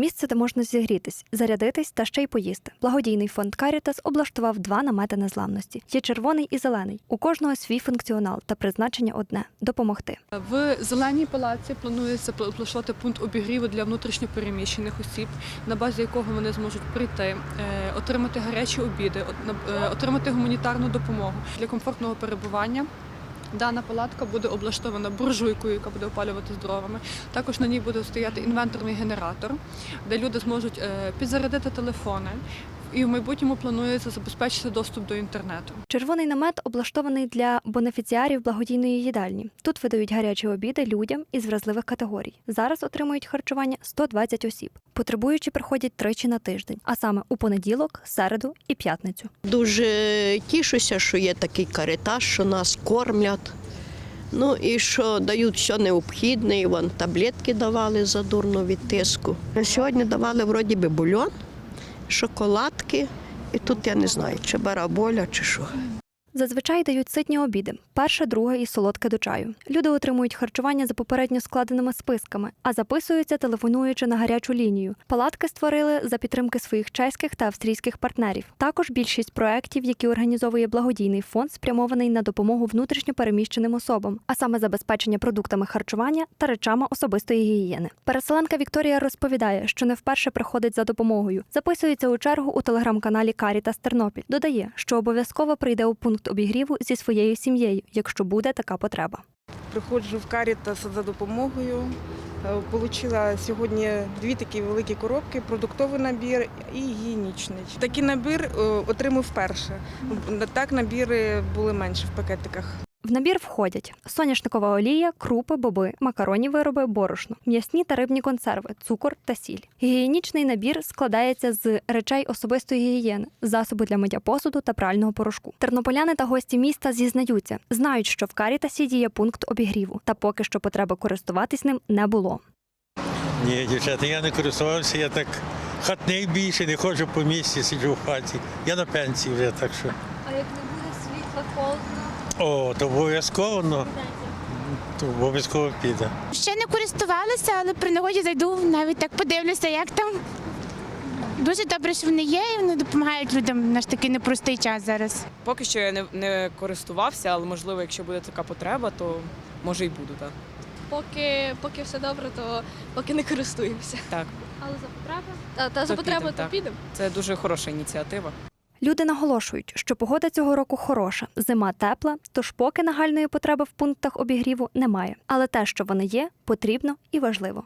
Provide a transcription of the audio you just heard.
Місце, де можна зігрітись, зарядитись та ще й поїсти. Благодійний фонд Карітас облаштував два намети незламності. Є червоний і зелений. У кожного свій функціонал та призначення одне допомогти. В зеленій палаці планується облаштувати пункт обігріву для внутрішньопереміщених осіб, на базі якого вони зможуть прийти, е, отримати гарячі обіди, е, отримати гуманітарну допомогу для комфортного перебування. Дана палатка буде облаштована буржуйкою, яка буде опалювати з дровами. Також на ній буде стояти інвенторний генератор, де люди зможуть е, підзарядити телефони. І в майбутньому планується забезпечити доступ до інтернету. Червоний намет облаштований для бенефіціарів благодійної їдальні. Тут видають гарячі обіди людям із вразливих категорій. Зараз отримують харчування 120 осіб. Потребуючі приходять тричі на тиждень, а саме у понеділок, середу і п'ятницю. Дуже тішуся, що є такий каритаж, що нас кормлять. Ну і що дають все необхідне, і вон таблетки давали задурно від тиску. На Сьогодні давали вроді би бульон, шоколадки, і тут я не знаю, чи бараболя, чи що. Зазвичай дають ситні обіди: перше, друге і солодке до чаю. Люди отримують харчування за попередньо складеними списками, а записуються, телефонуючи на гарячу лінію. Палатки створили за підтримки своїх чеських та австрійських партнерів. Також більшість проєктів, які організовує благодійний фонд, спрямований на допомогу внутрішньо переміщеним особам, а саме забезпечення продуктами харчування та речами особистої гігієни. Переселенка Вікторія розповідає, що не вперше приходить за допомогою. Записується у чергу у телеграм-каналі Карітас Тернопіль. Додає, що обов'язково прийде у пункт обігріву зі своєю сім'єю, якщо буде така потреба. Приходжу в Карітас за допомогою. Е, Получила сьогодні дві такі великі коробки: продуктовий набір і гігієнічний. Такий набір е, отримав вперше. Так набіри були менше в пакетиках. В набір входять соняшникова олія, крупи, боби, макаронні вироби, борошно, м'ясні та рибні консерви, цукор та сіль. Гігієнічний набір складається з речей особистої гігієни, засоби для миття посуду та прального порошку. Тернополяни та гості міста зізнаються, знають, що в Карітасі діє пункт обігріву, та поки що потреби користуватись ним не було. Ні, дівчата, я не користувався, я так хатний більше, не ходжу по місті, сиджу в хаті. Я на пенсії вже, так що. А як не буде світла, холодно? О, то обов'язково, ну, то обов'язково піде. Ще не користувалася, але при нагоді зайду, навіть так подивлюся, як там. Дуже добре, що вони є, і вони допомагають людям в наш такий непростий час зараз. Поки що я не, не користувався, але можливо, якщо буде така потреба, то може і буду, так. Поки, поки все добре, то поки не користуємося. Так, Але за потреби? Та, та за То потреби підемо, то так. підемо. це дуже хороша ініціатива. Люди наголошують, що погода цього року хороша, зима тепла, тож поки нагальної потреби в пунктах обігріву немає. Але те, що вони є, потрібно і важливо.